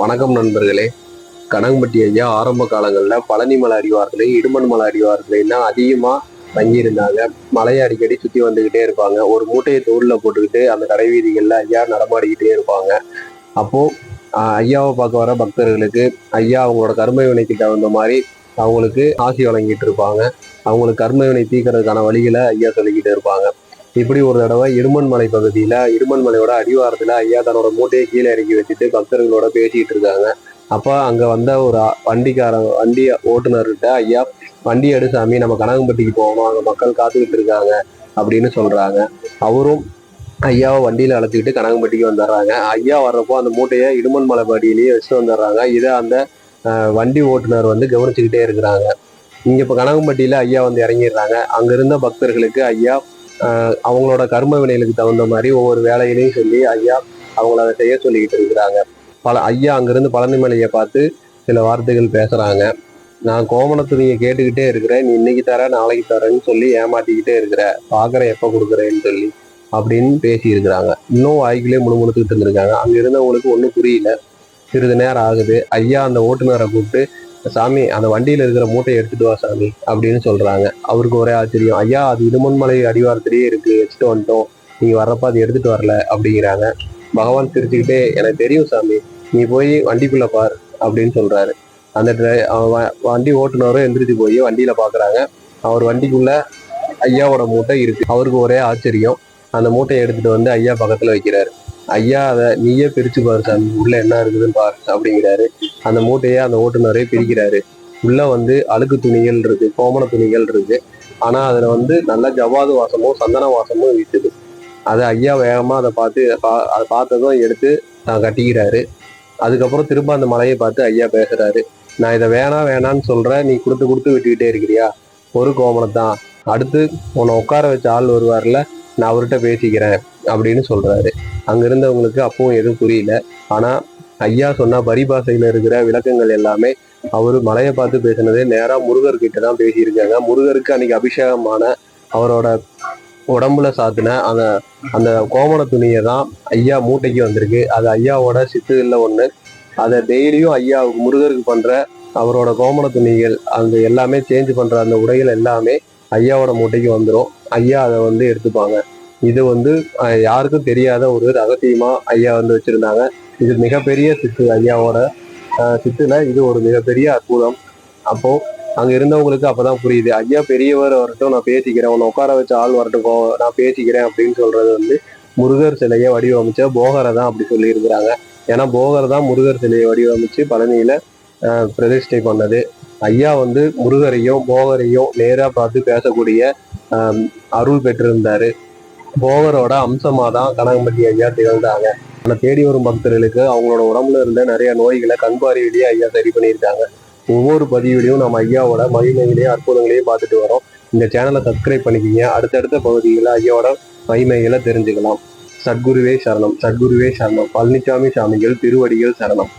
வணக்கம் நண்பர்களே. கனகம்பட்டி ஐயா ஆரம்ப காலங்களில் பழனி மலை பழனிமலை அடிவாரத்துல இடுமன்மலை அடிவாரத்துலன்னா அதிகமாக தங்கியிருந்தாங்க. மலையை அடிக்கடி சுற்றி வந்துக்கிட்டே இருப்பாங்க. ஒரு மூட்டையை தோளில் போட்டுக்கிட்டு அந்த கடைவீதிகளில் ஐயா நடமாடிக்கிட்டே இருப்பாங்க. அப்போது ஐயாவை பார்க்க வர பக்தர்களுக்கு ஐயா அவங்களோட கர்ம வினைக்கு தகுந்த மாதிரி அவங்களுக்கு ஆசி வழங்கிட்டு இருப்பாங்க. அவங்களுக்கு கர்ம வினை வழிகளை ஐயா சொல்லிக்கிட்டு இருப்பாங்க. இப்படி ஒரு தடவை இருமன்மலை பகுதியில் இருமன்மலையோட அடிவாரத்தில் ஐயா தன்னோட மூட்டையை கீழே இறக்கி வச்சுட்டு பக்தர்களோட பேசிக்கிட்டு இருக்காங்க. அப்போ அங்கே வந்த ஒரு வண்டிக்கார வண்டிக்காரன் வண்டி ஓட்டுநர்கிட்ட ஐயா வண்டி எடு சாமி நம்ம கனகம்பட்டிக்கு போகணும். அங்கே மக்கள் காத்துக்கிட்டு இருக்காங்க. அப்படின்னு சொல்கிறாங்க அவரும் ஐயாவை வண்டியில் அழைச்சிக்கிட்டு கனகம்பட்டிக்கு வந்துடுறாங்க. ஐயா வர்றப்போ அந்த மூட்டையை இடுமன்மலை படியிலேயே வச்சுட்டு வந்துடுறாங்க. இதை அந்த வண்டி ஓட்டுநர் வந்து கவனிச்சுக்கிட்டே இருக்கிறாங்க. இங்கே இப்போ கனகம்பட்டியில் ஐயா வந்து இறங்கிடுறாங்க. அங்கே இருந்த பக்தர்களுக்கு ஐயா அவங்களோட கர்ம வினைகளுக்கு தகுந்த மாதிரி ஒவ்வொரு வேலையிலையும் சொல்லி ஐயா அவங்கள அதை செய்ய சொல்லிக்கிட்டு இருக்கிறாங்க. பல ஐயா அங்கிருந்து பழனிமலையை பார்த்து சில வார்த்தைகள் பேசுறாங்க. நான் கோமணத்தை துணியை கேட்டுக்கிட்டே இருக்கிறேன் நீ இன்னைக்கு தர நாளைக்கு தரேன்னு சொல்லி ஏமாட்டிக்கிட்டே இருக்கிற பாக்குறேன் எப்ப கொடுக்குறேன்னு சொல்லி அப்படின்னு பேசி இருக்கிறாங்க இன்னும் வாய்க்குள்ளே முணுமுணுத்துக்கிட்டு இருந்திருக்காங்க. அங்க இருந்தவங்களுக்கு ஒன்றும் புரியல. சிறிது நேரம் ஆகுது. ஐயா அந்த ஓட்டுநரை கூப்பிட்டு சாமி அந்த வண்டியில இருக்கிற மூட்டையை எடுத்துட்டு வா சாமி அப்படின்னு சொல்றாங்க. அவருக்கு ஒரே ஆச்சரியம். ஐயா அது இடுமன்மலை அடிவாரத்திலேயே இருக்கு வச்சுட்டு வந்துட்டோம். நீங்க வர்றப்ப அது எடுத்துட்டு வரல அப்படிங்கிறாங்க. பகவான் சிரிச்சுக்கிட்டே எனக்கு தெரியும் சாமி நீ போய் வண்டிக்குள்ள பார் அப்படின்னு சொல்றாரு. அந்த ட்ரை வண்டி ஓட்டுநரும் எந்திரிச்சு போய் வண்டியில பாக்குறாங்க. அவர் வண்டிக்குள்ள ஐயாவோட மூட்டை இருக்கு. அவருக்கு ஒரே ஆச்சரியம். அந்த மூட்டையை எடுத்துட்டு வந்து ஐயா பக்கத்துல வைக்கிறாரு. ஐயா அதை நீயே பிரித்து பாரு சாமி. உள்ள என்ன இருக்குதுன்னு பாரு அப்படிங்கிறாரு. அந்த மூட்டையை அந்த ஓட்டுநரே பிரிக்கிறாரு. உள்ள வந்து அழுக்கு துணிகள் இருக்கு கோமண துணிகள் இருக்கு. ஆனா அதுல வந்து நல்ல ஜவ்வாது வாசமும் சந்தன வாசமும் வீசுது அதை ஐயா வேகமா அதை பார்த்து பா- அதை பார்த்ததும் எடுத்து நான் கட்டிக்கிறாரு. அதுக்கப்புறம் திரும்ப அந்த மலையை பார்த்து ஐயா பேசுறாரு. நான் இதை வேணாம் வேணான்னு சொல்றேன். நீ கொடுத்து கொடுத்து விட்டுக்கிட்டே இருக்கிறியா? ஒரு கோமணம் தான். அடுத்து உன்னை உட்கார வச்ச ஆள் வருவார்ல நான் அவர்கிட்ட பேசிக்கிறேன் அப்படின்னு சொல்றாரு. அங்க இருந்தவங்களுக்கு அப்பவும் எதுவும் புரியல. ஆனா ஐயா சொன்ன பரிபாசையில இருக்கிற விளக்கங்கள் எல்லாமே அவரு மலையை பார்த்து பேசினதே நேரா முருகர் தான் பேசியிருக்காங்க. முருகருக்கு அன்னைக்கு அபிஷேகமான அவரோட உடம்புல சாத்தின அந்த அந்த கோமண துணியை தான் ஐயா மூட்டைக்கு வந்திருக்கு. அது ஐயாவோட சித்துகளில் ஒண்ணு. அதை டெய்லியும் ஐயா முருகருக்கு பண்ற அவரோட கோமண துணிகள் அந்த எல்லாமே சேஞ்ச் பண்ற அந்த உடைகள் எல்லாமே ஐயாவோட மூட்டைக்கு வந்துடும் ஐயா அதை வந்து எடுத்துப்பாங்க. இது வந்து யாருக்கும் தெரியாத ஒரு ரகசியமா ஐயா வந்து வச்சிருந்தாங்க. இது மிகப்பெரிய சித்து ஐயாவோட சித்துல இது ஒரு மிகப்பெரிய அற்புதம். அப்போ அங்க இருந்தவங்களுக்கு அப்பதான் புரியுது. ஐயா பெரியவர் வரட்டும் நான் பேசிக்கிறேன். உன்னை உட்கார வச்ச ஆள் வரட்டும் நான் பேசிக்கிறேன் அப்படின்னு சொல்றது வந்து முருகர் சிலையை வடிவமைச்ச போகரை தான் அப்படி சொல்லி இருக்கிறாங்க ஏன்னா போகர் தான் முருகர் சிலையை வடிவமைச்சு பழனியில பிரதிஷ்டை பண்ணது. ஐயா வந்து முருகரையும் போகரையும் நேரா பார்த்து பேசக்கூடிய அருள் பெற்றிருந்தாரு. போகரோட அம்சமாக தான் கனகம்பட்டி ஐயா திகழ்ந்தாங்க. ஆனா தேடி வரும் பக்தர்களுக்கு அவங்களோட உடம்புல இருந்த நிறைய நோய்களை கண்பாரியிலேயே ஐயா சரி பண்ணியிருக்காங்க. ஒவ்வொரு பதிவிலையும் நம்ம ஐயாவோட மகிமைகளையும் அற்புதங்களையும் பார்த்துட்டு வரோம். இந்த சேனலை சப்ஸ்கிரைப் பண்ணிக்கிங்க. அடுத்தடுத்த பகுதிகளை ஐயாவோட மகிமைகளை தெரிஞ்சுக்கலாம். சத்குருவே சரணம் சத்குருவே சரணம். பழனிசாமி சாமிகள் திருவடிகள் சரணம்.